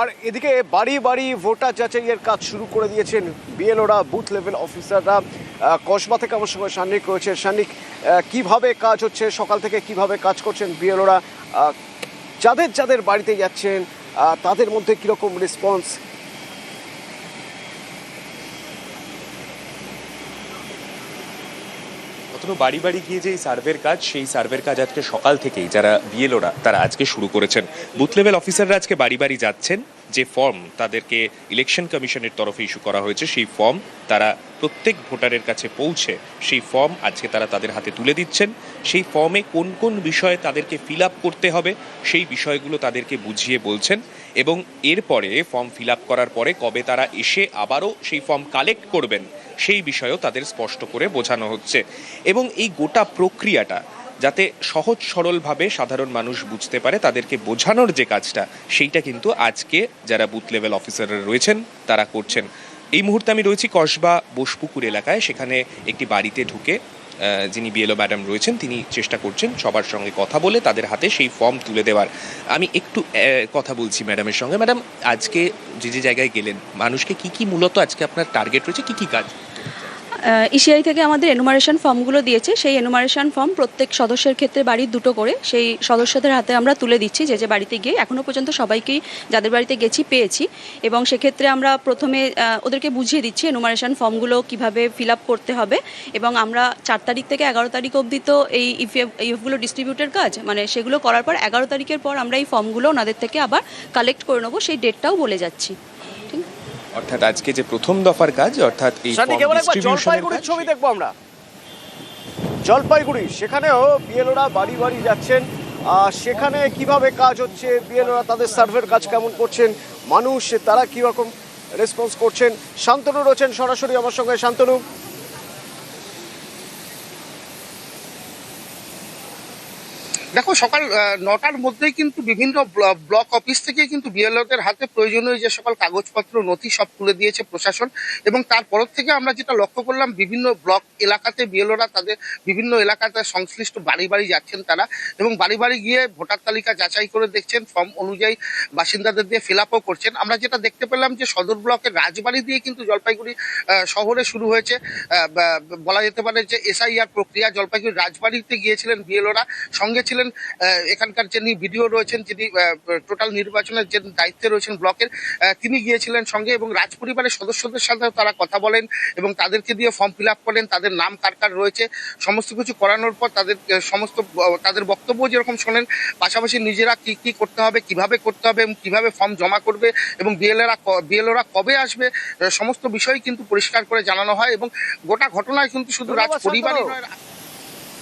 আর এদিকে বাড়ি বাড়ি ভোটার যাচাইয়ের কাজ শুরু করে দিয়েছেন বিএলওরা বুথ লেভেল অফিসাররা কসবা থেকে আমার সঙ্গে সান্নিক রয়েছে। সান্নিক কীভাবে কাজ হচ্ছে? সকাল থেকে কীভাবে কাজ করছেন বিএলওরা? যাদের যাদের বাড়িতে যাচ্ছেন তাদের মধ্যে কীরকম রেসপন্স অথবা বাড়ি বাড়ি গিয়ে যে সার্ভের কাজ, সেই সার্ভের কাজ আজকে সকাল থেকেই যারা বিএলওরা তারা আজকে শুরু করেছেন। বুথ লেভেল অফিসাররা আজকে বাড়ি বাড়ি যাচ্ছেন। যে ফর্ম তাদেরকে ইলেকশন কমিশনের তরফে ইস্যু করা হয়েছে, সেই ফর্ম তারা প্রত্যেক ভোটারের কাছে পৌঁছে, সেই ফর্ম আজকে তারা তাদের হাতে তুলে দিচ্ছেন। সেই ফর্মে কোন কোন বিষয়ে তাদেরকে ফিল করতে হবে, সেই বিষয়গুলো তাদেরকে বুঝিয়ে বলছেন। এবং এরপরে ফর্ম ফিল আপ করার পরে কবে তারা এসে আবারও সেই ফর্ম কালেক্ট করবেন, সেই বিষয়েও তাদের স্পষ্ট করে বোঝানো হচ্ছে। এবং এই গোটা প্রক্রিয়াটা যাতে সহজ সরলভাবে সাধারণ মানুষ বুঝতে পারে, তাদেরকে বোঝানোর যে কাজটা, সেইটা কিন্তু আজকে যারা বুথ লেভেল অফিসাররা রয়েছেন, তারা করছেন। এই মুহূর্তে আমি রয়েছি কসবা বোসপুকুর এলাকায়, সেখানে একটি বাড়িতে ঢুকে যিনি বিএলও ম্যাডাম রয়েছেন, তিনি চেষ্টা করছেন সবার সঙ্গে কথা বলে তাদের হাতে সেই ফর্ম তুলে দেওয়ার। আমি একটু কথা বলছি ম্যাডামের সঙ্গে। ম্যাডাম আজকে যে যে জায়গায় গেলেন, মানুষকে কি কি মূলত আজকে আপনার টার্গেট রয়েছে, কি কি কাজ ইসিআই থেকে আমাদের এনুমারেশন ফর্মগুলো দিয়েছে। সেই এনুমারেশন ফর্ম প্রত্যেক সদস্যের ক্ষেত্রে বাড়ির দুটো করে সেই সদস্যদের হাতে আমরা তুলে দিচ্ছি যে যে বাড়িতে গিয়ে এখনও পর্যন্ত সবাইকেই যাদের বাড়িতে গেছি পেয়েছি। এবং সেক্ষেত্রে আমরা প্রথমে ওদেরকে বুঝিয়ে দিচ্ছি এনুমারেশন ফর্মগুলো কীভাবে ফিল আপ করতে হবে। এবং আমরা চার তারিখ থেকে এগারো তারিখ অবধি তো এই ইফএফ ইএফগুলো ডিস্ট্রিবিউটের কাজ মানে সেগুলো করার পর এগারো তারিখের পর আমরা এই ফর্মগুলো ওনাদের থেকে আবার কালেক্ট করে নেব। সেই ডেটটাও বলে যাচ্ছি। অর্থাৎ আজকে যে প্রথম দফার কাজ অর্থাৎ এই জলপাইগুড়ির ছবি দেখব আমরা। জলপাইগুড়ি সেখানেও বিএলওরা বাড়ি বাড়ি যাচ্ছেন। আর সেখানে কীভাবে কাজ হচ্ছে বিএলওরা তাদের সার্ভের কাজ কেমন করছেন মানুষ তারা কীরকম রেসপন্স করছেন? শান্তনু রয়েছেন সরাসরি আমার সঙ্গে। শান্তনু? দেখো, সকাল নটার মধ্যেই কিন্তু বিভিন্ন ব্ল- ব্লক অফিস থেকে কিন্তু বিএলওদের হাতে প্রয়োজনীয় যে সকল কাগজপত্র, নথি সব তুলে দিয়েছে প্রশাসন এবং তারপর থেকে আমরা যেটা লক্ষ্য করলাম, বিভিন্ন ব্লক এলাকাতে বিএলওরা তাদের বিভিন্ন এলাকাতে সংশ্লিষ্ট বাড়ি বাড়ি যাচ্ছেন তারা এবং বাড়ি বাড়ি গিয়ে ভোটার তালিকা যাচাই করে দেখছেন, ফর্ম অনুযায়ী বাসিন্দাদের দিয়ে ফিল আপও করছেন। আমরা যেটা দেখতে পেলাম যে সদর ব্লকের রাজবাড়ি দিয়ে কিন্তু জলপাইগুড়ি শহরে শুরু হয়েছে বলা যেতে পারে যে এসআইআর প্রক্রিয়া। জলপাইগুড়ি রাজবাড়িতে গিয়েছিলেন বিএলওরা, সঙ্গে ছিলেন আহ, এখানকার যিনি ভিডিও রয়েছেন যিনি টোটাল নির্বাচনের যে দায়িত্বে রয়েছেন ব্লকের তিনি গিয়েছিলেন সঙ্গে এবং রাজ পরিবারের সদস্যদের সাথে তারা কথা বলেন এবং তাদেরকে দিয়ে ফর্ম ফিল আপ করেন তাদের নাম কার কার রয়েছে সমস্ত কিছু করানোর পর তাদের সমস্ত তাদের বক্তব্য যেরকম শোনেন পাশাপাশি নিজেরা কি কি করতে হবে কীভাবে করতে হবে এবং কীভাবে ফর্ম জমা করবে এবং বিএলএরা বিএলওরা কবে আসবে সমস্ত বিষয় কিন্তু পরিষ্কার করে জানানো হয় এবং গোটা ঘটনায় কিন্তু শুধু রাজ পরিবারই নয়